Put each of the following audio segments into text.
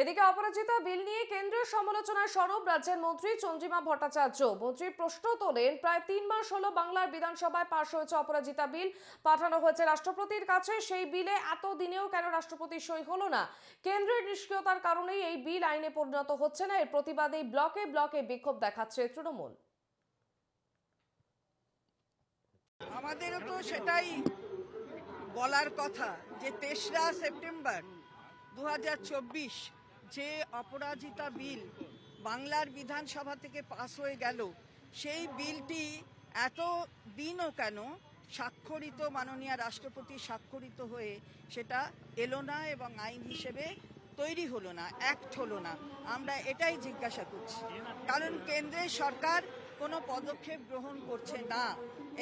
এদিকে অপরাজিতা বিল নিয়ে কেন্দ্রীয় সমালোচনায় সরব রাজ্যের মন্ত্রী চন্দ্রিমা ভট্টাচার্য। মন্ত্রী প্রশ্ন তোলেন, প্রায় তিন মাস হলো বাংলার বিধানসভায় পাশ হয়েছে অপরাজিতা বিল। পাঠানো হয়েছে রাষ্ট্রপতির কাছে, সেই বিলে এত দিনেও কেন রাষ্ট্রপতি সই হলো না? কেন্দ্রের নিষ্ক্রিয়তার কারণেই এই বিল আইনে পরিণত হচ্ছে না। এর প্রতিবাদেই ব্লকে ব্লকে বিক্ষোভ দেখাচ্ছে তৃণমূল। আমাদেরও তো সেটাই বলার কথা যে তেসরা সেপ্টেম্বর দুই হাজার চব্বিশ যে অপরাজিতা বিল বাংলার বিধানসভা থেকে পাস হয়ে গেল, সেই বিলটি এত দিনও কেন স্বাক্ষরিত, মাননীয় রাষ্ট্রপতি স্বাক্ষরিত হয়ে সেটা এলো না এবং আইন হিসেবে তৈরি হলো না অ্যাক্ট হলো না? আমরা এটাই জিজ্ঞাসা করছি। কারণ কেন্দ্রের সরকার কোনো পদক্ষেপ গ্রহণ করছে না।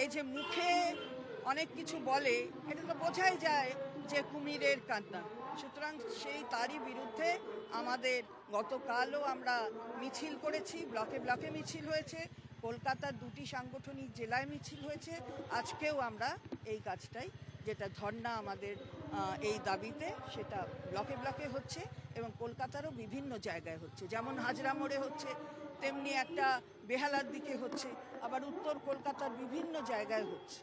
এই যে মুখে অনেক কিছু বলে, এটা তো বোঝাই যায় যে কুমিরের কান্না। সুতরাং সেই তারই বিরুদ্ধে আমাদের গতকালও আমরা মিছিল করেছি, ব্লকে ব্লকে মিছিল হয়েছে, কলকাতার দুটি সাংগঠনিক জেলায় মিছিল হয়েছে। আজকেও আমরা এই কাজটাই, যেটা ধর্না আমাদের এই দাবিতে সেটা ব্লকে ব্লকে হচ্ছে এবং কলকাতারও বিভিন্ন জায়গায় হচ্ছে। যেমন হাজরা মোড়ে হচ্ছে, তেমনি একটা বেহালার দিকে হচ্ছে, আবার উত্তর কলকাতার বিভিন্ন জায়গায় হচ্ছে।